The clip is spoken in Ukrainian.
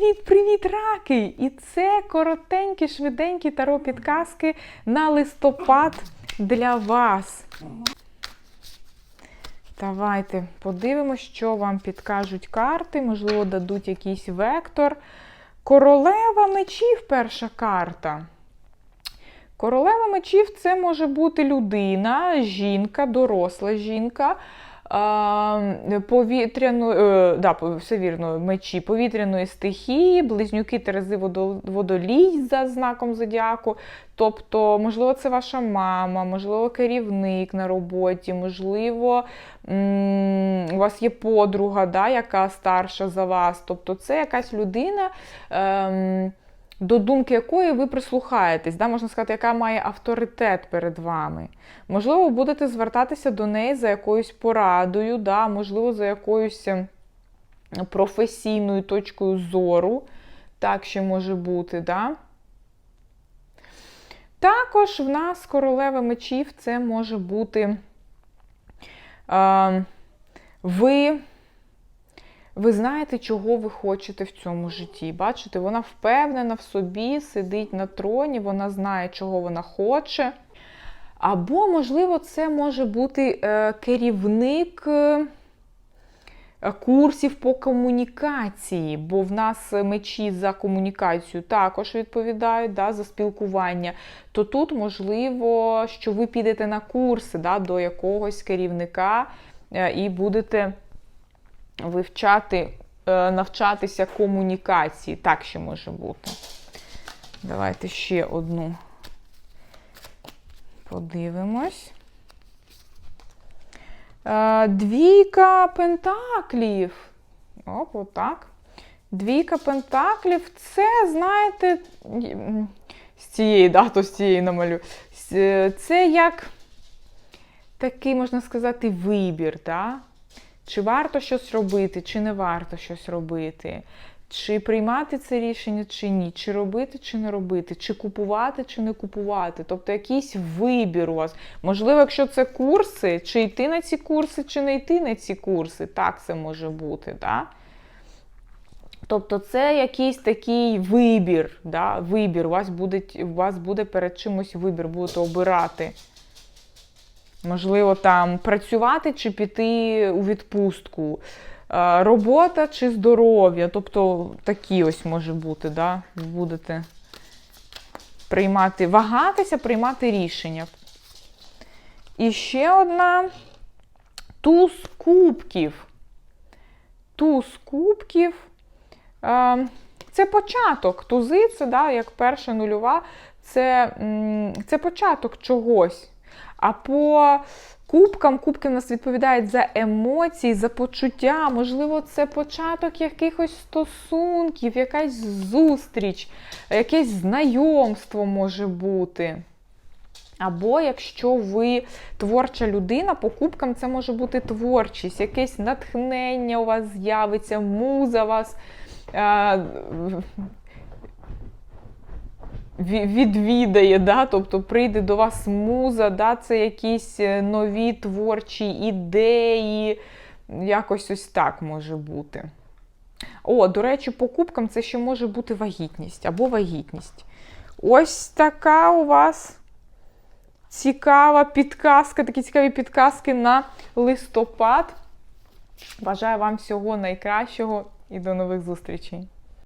Привіт-привіт, раки! І це коротенькі, швиденькі таро підказки на листопад для вас. Давайте подивимося, що вам підкажуть карти, можливо, дадуть якийсь вектор. Королева мечів перша карта. Королева мечів це може бути людина, жінка, доросла жінка. Повітряну, е, да, все вірно, мечі повітряної стихії, близнюки Терези водолій за знаком зодіаку. Тобто, можливо, це ваша мама, можливо, керівник на роботі, можливо, у вас є подруга, да, яка старша за вас. Тобто, це якась людина. Ем, до думки якої ви прислухаєтесь, да, можна сказати, яка має авторитет перед вами. Можливо, будете звертатися до неї за якоюсь порадою, да, можливо, за якоюсь ем, професійною точкою зору. Так ще може бути. Да? Також в нас королева мечів це може бути е, ви. Ви знаєте, чого ви хочете в цьому житті. Бачите, вона впевнена в собі, сидить на троні, вона знає, чого вона хоче. Або, можливо, це може бути е, керівник е, курсів по комунікації, бо в нас мечі за комунікацію також відповідають да, за спілкування. То тут, можливо, що ви підете на курси да, до якогось керівника е, і будете вивчати, е, навчатися комунікації. Так ще може бути. Давайте ще одну подивимось. Е, Двійка пентаклів. Оп, отак. Двійка пентаклів це, знаєте, з цієї, да, то з цієї намалю. Це як такий, можна сказати, вибір. Да? Чи варто щось робити, чи не варто щось робити, чи приймати це рішення, чи ні, чи робити, чи не робити, чи купувати, чи не купувати. Тобто якийсь вибір у вас. Можливо, якщо це курси, чи йти на ці курси, чи не йти на ці курси. Так це може бути. Да? Тобто це якийсь такий вибір. Да? Вибір. У вас буде, у вас буде перед чимось вибір, будете обирати. Можливо, там працювати чи піти у відпустку, Е, робота чи здоров'я. Тобто такі ось може бути, да? будете приймати, вагатися, приймати рішення. І ще одна туз кубків. Туз кубків. Е, Це початок. Тузи це да, як перша нульова, це, це початок чогось. А по кубкам, кубки в нас відповідають за емоції, за почуття. Можливо, це початок якихось стосунків, якась зустріч, якесь знайомство може бути. Або якщо ви творча людина, по кубкам це може бути творчість, якесь натхнення у вас з'явиться, муза вас е, відвідає, да? тобто прийде до вас муза, да? це якісь е, нові творчі ідеї, якось ось так може бути. О, до речі, по кубкам це ще може бути вагітність або вагітність. Ось така у вас цікава підказка, такі цікаві підказки на листопад. Бажаю вам всього найкращого і до нових зустрічей!